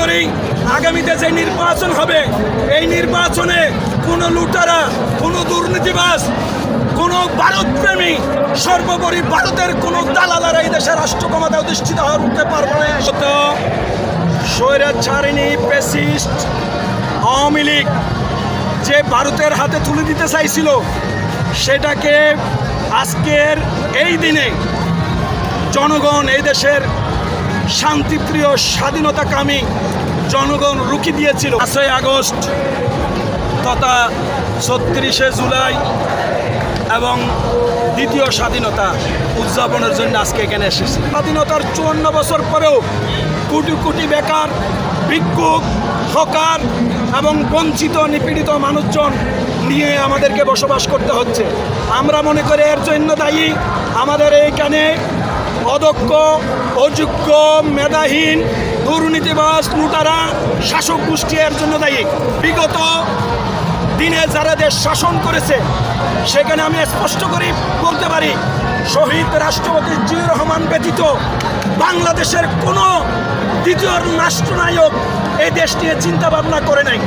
করি আগামীতে যে নির্বাচন হবে, এই নির্বাচনে কোনো লুটারা, কোনো দুর্নীতিবাজ, কোনো ভারতপ্রেমী, সর্বোপরি ভারতের কোনো দালালারা এই দেশের রাষ্ট্র ক্ষমতা অধিষ্ঠিত হয়ে উঠতে পারবে না। তো স্বৈরাচারিণী পেসিস্ট আওয়ামী লীগ যে ভারতের হাতে তুলে দিতে চাইছিল, সেটাকে আজকের এই দিনে জনগণ এই দেশের শান্তিপ্রিয়, স্বাধীনতাকামী জনগণ রুখি দিয়েছিল। পাঁচই আগস্ট তথা ছত্রিশে জুলাই এবং দ্বিতীয় স্বাধীনতা উদযাপনের জন্য আজকে এখানে এসেছি। স্বাধীনতার চুয়ান্ন বছর পরেও কোটি কোটি বেকার ভিক্ষুক হকার এবং বঞ্চিত, নিপীড়িত মানুষজন নিয়ে আমাদেরকে বসবাস করতে হচ্ছে। আমরা মনে করি এর জন্য দায়ী আমাদের এইখানে অদক্ষ অযোগ্য মেধাহীন দুর্নীতিবাজ লুটারা শাসক গোষ্ঠী এর জন্য দায়ী। বিগত দিনে যারা দেশ শাসন করেছে, সেখানে আমি স্পষ্ট করে বলতে পারি, শহীদ রাষ্ট্রপতি জিয়ুর রহমান ব্যতীত বাংলাদেশের কোনো দ্বিতীয় রাষ্ট্রনায়ক এই দেশ নিয়ে চিন্তা ভাবনা করে নাই।